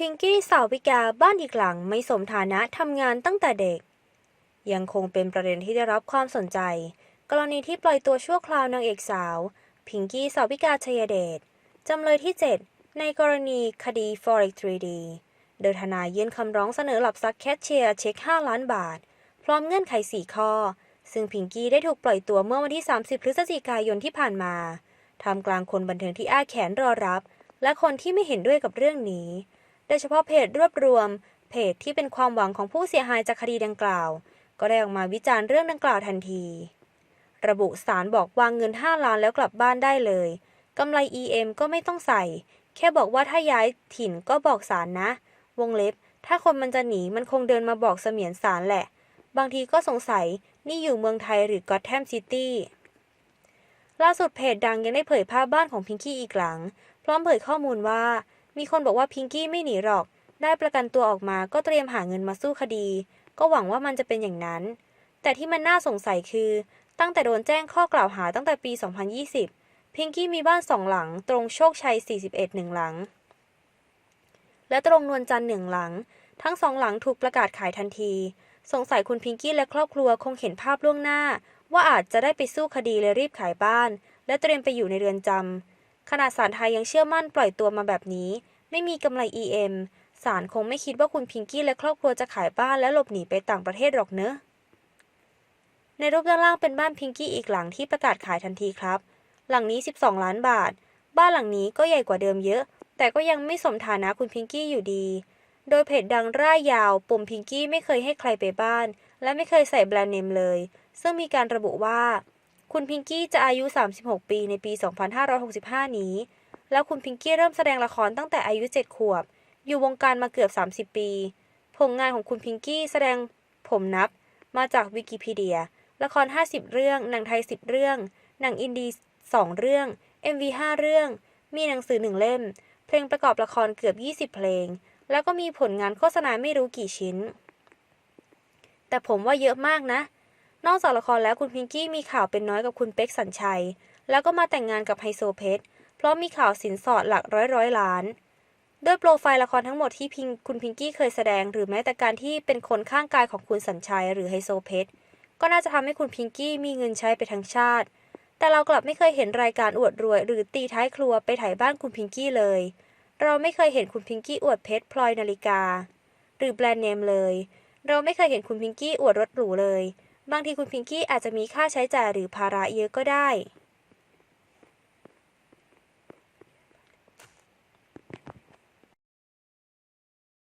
พิงกี้สาวพิกาบ้านอีกหลังไม่สมฐานะทำงานตั้งแต่เด็ก ยังคงเป็นประเด็นที่ได้รับความสนใจ กรณีที่ปล่อยตัวชั่วคราวนางเอกสาว พิงกี้สาวพิกาชยเดชจำเลยที่ 7 ในกรณีคดี Forex 3D โดยทนายยื่นคำร้องเสนอหลับซักแคชเชียร์เช็ค 5 ล้านบาท พร้อมเงื่อนไข 4 ข้อ ซึ่งพิงกี้ได้ถูกปล่อยตัวเมื่อวันที่ 30 พฤศจิกายนที่ผ่านมาทำกลางคนบันเทิงที่อ้าแขนรอรับ และคนที่ไม่เห็นด้วยกับเรื่องนี้ โดยเฉพาะเพจรวบรวม เพจที่เป็นความหวังของผู้เสียหายจากคดีดังกล่าว ก็ได้ออกมาวิจารณ์เรื่องดังกล่าวทันที ระบุสารบอกวางเงิน 5 ล้านแล้วกลับบ้านได้เลยกำไร EM ก็ไม่ต้องใส่ แค่บอกว่าถ้าย้ายถิ่นก็บอกสารนะ วงเล็บ ถ้าคนมันจะหนีมันคงเดินมาบอกเสมียนสารแหละ บางทีก็สงสัยนี่อยู่เมืองไทยหรือกอตแทมซิตี้ล่าสุดเพจดังยังได้เผยภาพบ้านของพิงกี้อีกหลัง พร้อมเผยข้อมูลว่า มีคนบอกว่าพิงกี้ไม่หนีหรอก ได้ประกันตัวออกมาก็เตรียมหาเงินมาสู้คดี ก็หวังว่ามันจะเป็นอย่างนั้น แต่ที่มันน่าสงสัยคือ ตั้งแต่โดนแจ้งข้อกล่าวหาตั้งแต่ปี 2020 พิงกี้มีบ้านสองหลัง ตรงโชคชัย 41หนึ่งหลัง และตรงนวลจันทร์หนึ่งหลัง ทั้งสองหลังถูกประกาศขายทันที สงสัยคุณพิงกี้และครอบครัวคงเห็นภาพล่วงหน้า ว่าอาจจะได้ไปสู้คดีเลยรีบขายบ้าน และเตรียมไปอยู่ในเรือนจำขณะศาลไทยยังเชื่อมั่นปล่อยตัวมาแบบนี้ ไม่มีกำไร EM ศาลคงไม่คิดว่าคุณพิงกี้และครอบครัวจะขายบ้านและหลบหนีไปต่างประเทศหรอกเนอะ ในรูปด้านล่างเป็นบ้านพิงกี้อีกหลังที่ประกาศขายทันทีครับ หลังนี้ 12 ล้านบาท บ้านหลังนี้ก็ใหญ่กว่าเดิมเยอะ แต่ก็ยังไม่สมฐานะคุณพิงกี้อยู่ดี โดยเพจดังร่ายยาว ปมพิงกี้ไม่เคยให้ใครไปบ้าน และไม่เคยใส่แบรนด์เนมเลย ซึ่งมีการระบุว่า คุณพิงกี้จะอายุ 36 ปีในปี 2565 นี้ แล้วคุณพิงกี้เริ่มแสดงละครตั้งแต่อายุ 7 ขวบ อยู่วงการมาเกือบ 30 ปี ผลงานของคุณพิงกี้แสดงผมนับ มาจากวิกิพีเดีย ละคร 50 เรื่อง หนังไทย 10 เรื่อง หนังอินดี2เรื่อง MV 5 เรื่อง มีหนังสือ1เล่ม เพลงประกอบละครเกือบ 20 เพลง แล้วก็มีผลงานโฆษณาไม่รู้กี่ชิ้น แต่ผมว่าเยอะมากนะ นอกจากละครแล้วคุณพิงกี้มีข่าวเป็นน้อยกับคุณเป๊กสัญชัย แล้วก็มาแต่งงานกับไฮโซเพชร เพราะมีข่าวสินสอดหลักร้อยร้อยล้านด้วยโปรไฟล์ละครทั้งหมดที่พิงคุณพิงกี้เคยแสดง หรือแม้แต่การที่เป็นคนข้างกายของคุณสัญชัยหรือไฮโซเพชรก็น่าจะทำให้คุณพิงกี้มีเงินใช้ไปทั้งชาติ แต่เรากลับไม่เคยเห็นรายการอวดรวย หรือตีท้ายครัวไปถ่ายบ้านคุณพิงกี้เลย เราไม่เคยเห็นคุณพิงกี้อวดเพชรพลอยนาฬิกา หรือแบรนด์เนมเลย เราไม่เคยเห็นคุณพิงกี้อวดรถหรูเลย บางทีคุณพิงกี้อาจจะมีค่าใช้จ่ายหรือภาระเยอะก็ได้